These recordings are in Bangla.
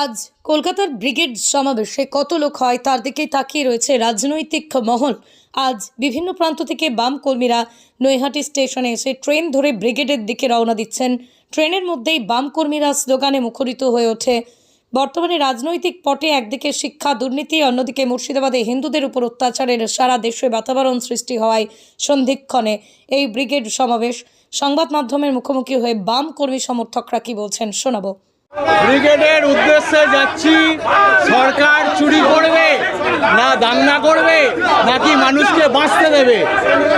আজ কলকাতার ব্রিগেড সমাবেশে কত লোক হয় তার দিকেই তাকিয়ে রয়েছে রাজনৈতিক মহল। আজ বিভিন্ন প্রান্ত থেকে বাম কর্মীরা নৈহাটি স্টেশনে এসে ট্রেন ধরে ব্রিগেডের দিকে রওনা দিচ্ছেন। ট্রেনের মধ্যেই বাম কর্মীরা স্লোগানে মুখরিত হয়ে ওঠে। বর্তমানে রাজনৈতিক পটে একদিকে শিক্ষা, দুর্নীতি, অন্যদিকে মুর্শিদাবাদে হিন্দুদের উপর অত্যাচারের সারা দেশে বাতাবরণ সৃষ্টি হওয়ায় সন্ধিক্ষণে এই ব্রিগেড সমাবেশ। সংবাদ মাধ্যমের মুখোমুখি হয়ে বাম কর্মী সমর্থকরা কি বলছেন শোনাবো। ব্রিগেডের উদ্দেশ্যে যাচ্ছি, সরকার চুরি করবে, না দাঙ্গা করবে, নাকি মানুষকে বাঁচতে দেবে?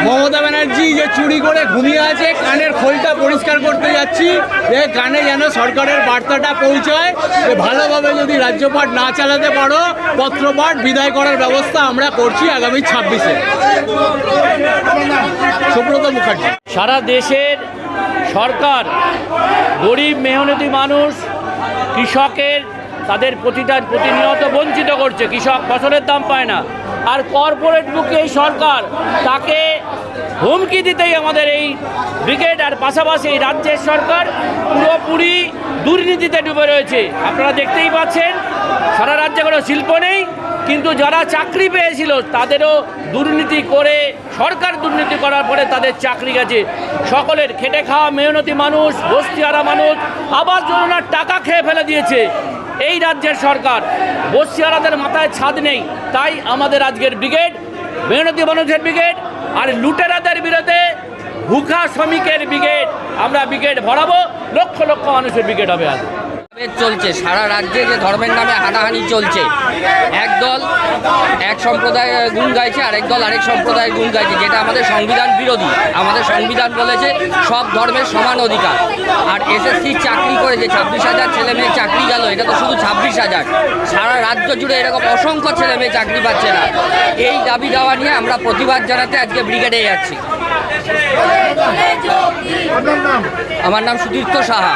মমতা ব্যানার্জি যে চুরি করে ঘুমিয়ে আছে, কানের খোলটা পরিষ্কার করতে যাচ্ছি যে কানে যেন সরকারের বার্তাটা পৌঁছায় যে ভালোভাবে যদি রাজ্যপাঠ না চালাতে পারো, পত্রপাঠ বিদায় করার ব্যবস্থা আমরা করছি আগামী ছাব্বিশে। সুব্রত মুখার্জি। সারা দেশের সরকার গরিব, মেহনতি মানুষ কৃষকের তাদের প্রতিটা প্রতিনিয়ত বঞ্চিত করছে। কৃষক ফসলের দাম পায় না। আর কর্পোরেট বুকে এই সরকার তাকে হুমকি দিতেই আমাদের এই ব্রিগেড আর পাশাপাশি এই রাজ্যের সরকার পুরোপুরি দুর্নীতিতে ডুবে রয়েছে। আপনারা দেখতেই পাচ্ছেন, সারা রাজ্যে কোনো শিল্প নেই। কিন্তু যারা চাকরি পেয়েছিল, তাদেরও দুর্নীতি করে, সরকার দুর্নীতি করার পরে তাদের চাকরি গেছে। সকলের খেটে খাওয়া মেহনতি মানুষ বস্তিহারা মানুষ, আবাস যোজনার টাকা খেয়ে ফেলে দিয়েছে এই রাজ্যের সরকার। বস্তিহারাদের মাথায় ছাদ নেই, তাই আমাদের আজকের ব্রিগেড, মেহনতি মানুষের ব্রিগেড আর লুটেরাদের বিরুদ্ধে ভুখা শ্রমিকের ব্রিগেড আমরা ব্রিগেড ভরাবো। লক্ষ লক্ষ মানুষের ব্রিগেড হবে আজ। ভেদ চলছে। সারা রাজ্যে যে ধর্মের নামে হানাহানি চলছে। এক দল এক সম্প্রদায় গুণ গাইছে, আরেক দল আরেক সম্প্রদায়ের গুণ গাইছে, যেটা আমাদের সংবিধান বিরোধী। আমাদের সংবিধান বলেছে সব ধর্মের সমান অধিকার। আর এসএসসি চাকরি করে যে ছাব্বিশ হাজার ছেলে মেয়ে চাকরি গেল, এটা তো শুধু ছাব্বিশ হাজার। সারা রাজ্য জুড়ে এরকম অসংখ্য ছেলে মেয়ে চাকরি পাচ্ছে না। এই দাবি দাওয়া নিয়ে আমরা প্রতিবাদ জানাতে আজকে ব্রিগেডে যাচ্ছি। আমার নাম সুতীর্থ সাহা।